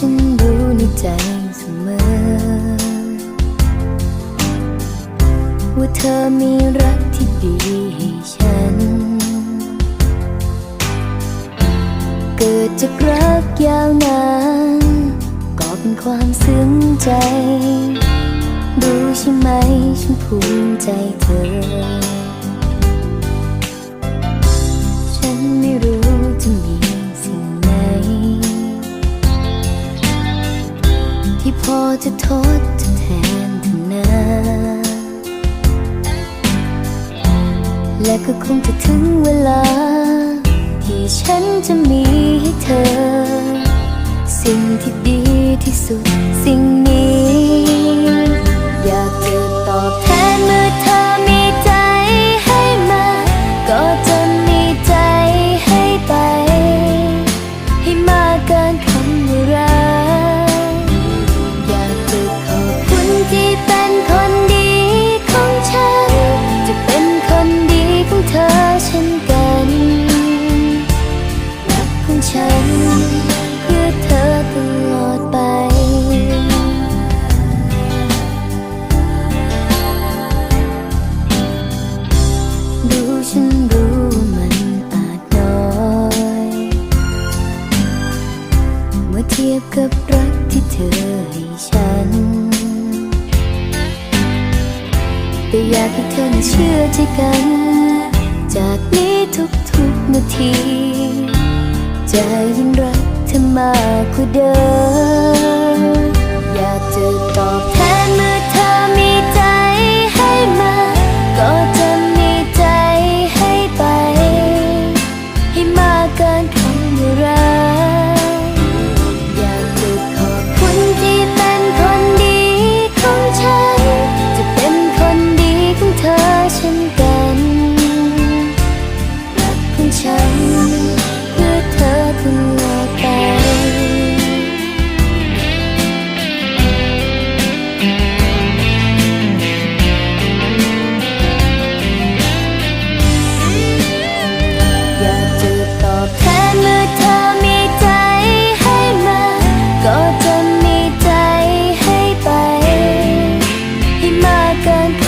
ฉันรู้ในใจเสมอ ว่าเธอมีรักที่ดีให้ฉัน เกิดจากรักยาวนานก็เป็นความซึ้งใจ รู้ใช่ไหมฉันภูมิใจ จะทดจะแทนเธอนะและก็คงจะถึงเวลา ที่ฉันจะมีให้เธอ สิ่งที่ดีที่สุด อเช่นกันรักของฉัน เพื่อเธอตลอดไปรู้ฉันรู้มันอาจน้อยเมื่อเทียบกับรักที่เธอให้ฉันแต่อยากให้เธอเชื่อใจกัน จากนี้ทุกๆนาที จะยิ่งรักเธอมากกว่าเดิมอยากจะตอบ akan